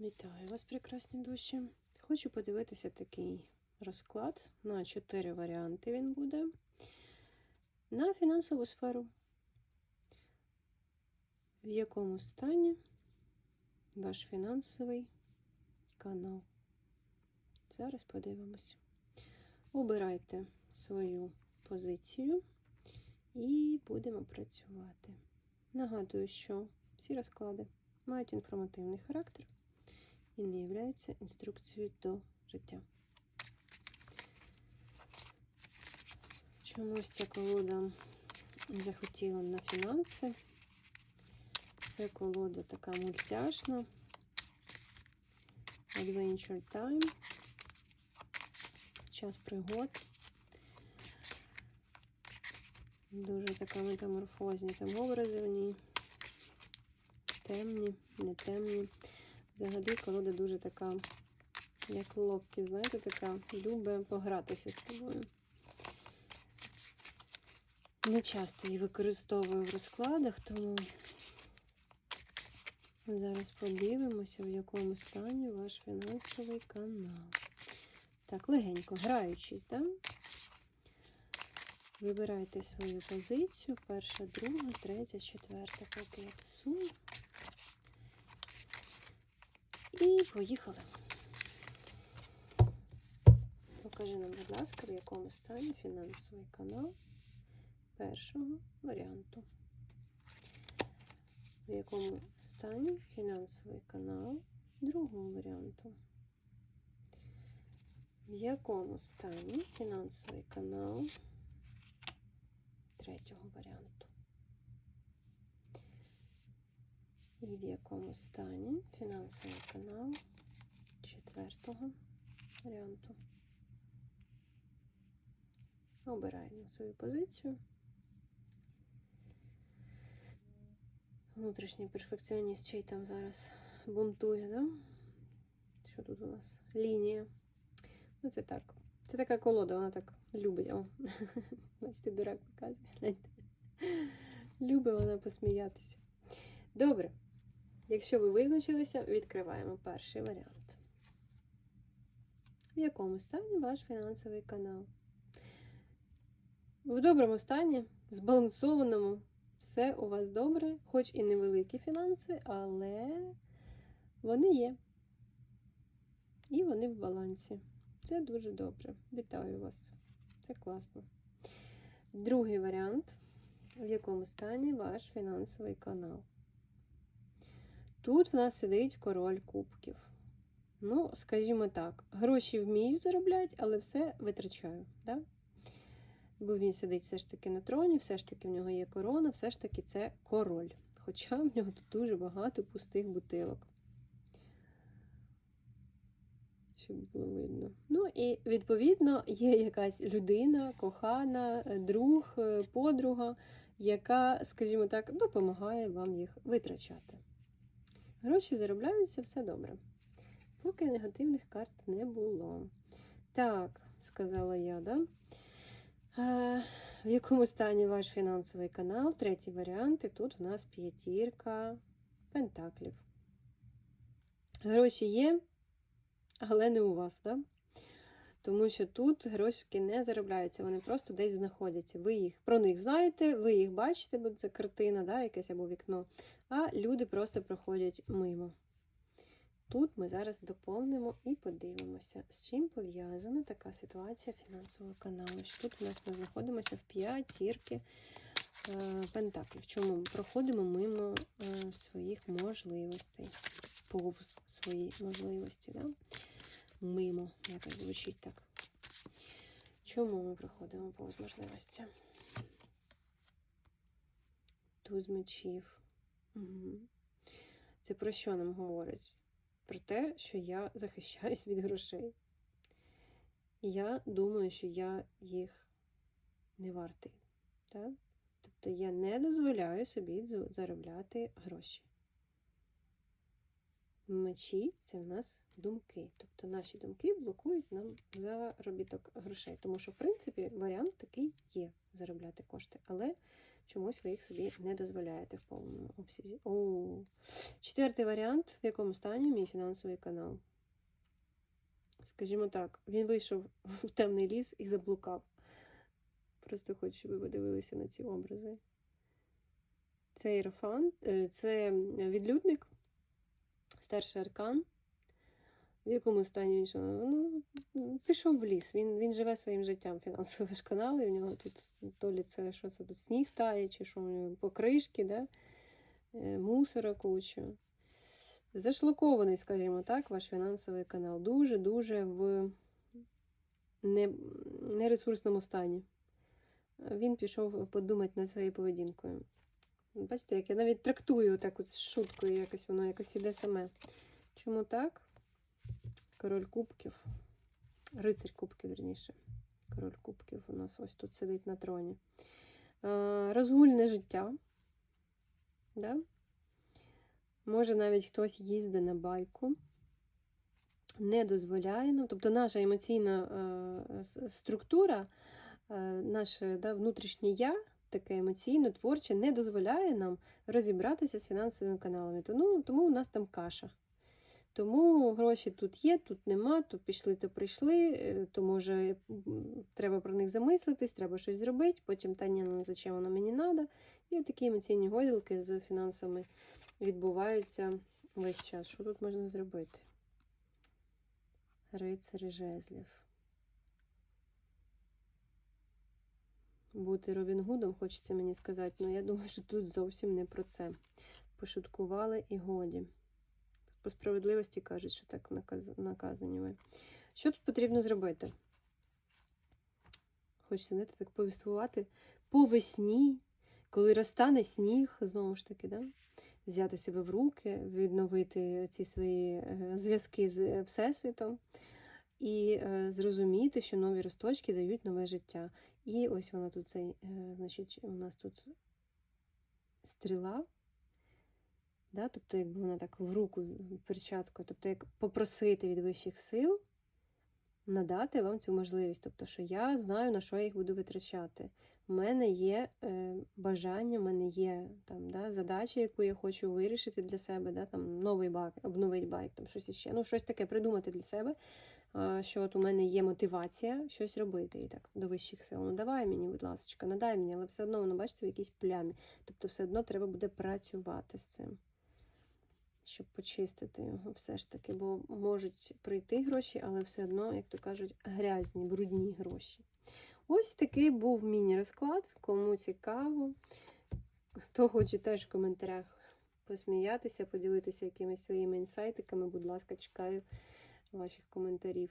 Вітаю вас, прекрасні душі. Хочу подивитися такий розклад на чотири варіанти він буде на фінансову сферу. В якому стані ваш фінансовий канал? Зараз подивимось. Обирайте свою позицію і будемо працювати. Нагадую, що всі розклади мають інформативний характер і не являються інструкцією до життя. Чомусь ця колода захотіла на фінанси. Це колода така мультяшна. Adventure Time. Час пригод. Дуже така метаморфозні там образи в ній. Темні, не темні. Взагалі колода дуже така, як локті, знаєте, така любить погратися з тобою. Не часто її використовую в розкладах, тому зараз подивимося, в якому стані ваш фінансовий канал. Так, легенько, граючись, да? Вибирайте свою позицію. Перша, друга, третя, четверта, тасую. І поїхали. Покажи нам, будь ласка, в якому стані фінансовий канал першого варіанту. В якому стані фінансовий канал другого варіанту. В якому стані фінансовий канал третього варіанту. І в якому стані фінансовий канал четвертого варіанту. Обираємо свою позицію. Внутрішній перфекціоніст чий там зараз бунтує, да? Що тут у нас? Лінія. Ну, це так. Це така колода, вона так любить. О, бачите, дурак показує. Любить вона посміятися. Добре. Якщо ви визначилися, відкриваємо перший варіант. В якому стані ваш фінансовий канал? В доброму стані, збалансованому, все у вас добре, хоч і невеликі фінанси, але вони є. І вони в балансі. Це дуже добре. Вітаю вас. Це класно. Другий варіант, в якому стані ваш фінансовий канал. Тут в нас сидить король кубків. Ну, скажімо так, гроші вмію заробляти, але все витрачаю. Да? Бо він сидить все ж таки на троні, все ж таки в нього є корона, все ж таки це король. Хоча в нього тут дуже багато пустих бутилок. Щоб було видно. Ну і відповідно є якась людина, кохана, друг, подруга, яка, скажімо так, допомагає вам їх витрачати. Гроші заробляються, все добре. Поки негативних карт не було. Так, сказала я, да? Е, в якому стані ваш фінансовий канал? Третій варіант. І тут у нас п'ятірка пентаклів. Гроші є, але не у вас, да? Тому що тут гроші не заробляються, вони просто десь знаходяться. Ви їх про них знаєте, ви їх бачите, бо це картина, да, якесь або вікно. А люди просто проходять мимо. Тут ми зараз доповнимо і подивимося, з чим пов'язана така ситуація фінансового каналу. Що Тут у нас ми знаходимося в п'ятірки е, пентаклів. Чому ми проходимо мимо е, своїх можливостей, повз свої можливості. Да? Мимо, якось звучить так. Чому ми проходимо повз можливості? Туз мечів. Угу. Це про що нам говорить? Про те, що я захищаюсь від грошей. Я думаю, що я їх не вартий. Так? Тобто я не дозволяю собі заробляти гроші. Мечі це в нас думки. Тобто наші думки блокують нам заробіток грошей. Тому що, в принципі, варіант такий є заробляти кошти. Але чомусь ви їх собі не дозволяєте в повному обсязі. О, четвертий варіант, в якому стані мій фінансовий канал. Скажімо так, він вийшов в темний ліс і заблукав. Просто хочу, щоб ви подивилися на ці образи. Це Іерофант, е, це відлюдник, старший аркан. В якому стані він? Ну, пішов в ліс. Він, він живе своїм життям фінансовий канал, і в нього тут то лі це що це тут сніг тає, чи що покришки, да? Е, мусора куча. Зашлокований, скажімо так, ваш фінансовий канал. Дуже-дуже в не, нересурсному стані. Він пішов подумати над своєю поведінкою. Бачите, як я навіть трактую так от з шуткою, якось воно якось іде саме. Чому так? Король кубків. Рицарь кубків, вірніше. Король кубків у нас ось тут сидить на троні. Розгульне життя. Да? Може, навіть хтось їздить на байку. Не дозволяє нам. Тобто наша емоційна е, структура, е, наше да, внутрішнє я, таке емоційно, творче, не дозволяє нам розібратися з фінансовими каналами. Тому, тому у нас там каша. Тому гроші тут є, тут нема, то пішли, то прийшли, е, то може треба про них замислитись, треба щось зробити, потім та ні, ну зачем воно мені треба. І такі емоційні гойдалки з фінансами відбуваються весь час. Що тут можна зробити? Рицарі жезлів. Бути Робін Гудом, хочеться мені сказати, але я думаю, що тут зовсім не про це. Пошуткували і годі. По справедливості кажуть, що так наказ... наказані ви. Що тут потрібно зробити? Хочеться, знаєте, так повіствувати по весні, коли розтане сніг, знову ж таки, да? взяти себе в руки, відновити ці свої е, зв'язки з е, Всесвітом і е, зрозуміти, що нові росточки дають нове життя. І ось вона тут цей, е, значить, у нас тут стріла. Да? Тобто, якби вона так в руку перчатку, тобто, як попросити від вищих сил надати вам цю можливість. Тобто, що я знаю, на що я їх буду витрачати. У мене є е, бажання, у мене є там, да, задача, яку я хочу вирішити для себе, да, там, новий байк, обновити байк, там, щось іще. Ну, щось таке придумати для себе, що от у мене є мотивація щось робити. І так, до вищих сил. Ну, давай мені, будь ласка, надай мені, але все одно воно, бачите, в якійсь плямі. Тобто, все одно треба буде працювати з цим щоб почистити його все ж таки, бо можуть прийти гроші, але все одно, як то кажуть, грязні, брудні гроші. Ось такий був міні-розклад. Кому цікаво, хто хоче теж в коментарях посміятися, поділитися якимись своїми інсайтиками, будь ласка, чекаю ваших коментарів.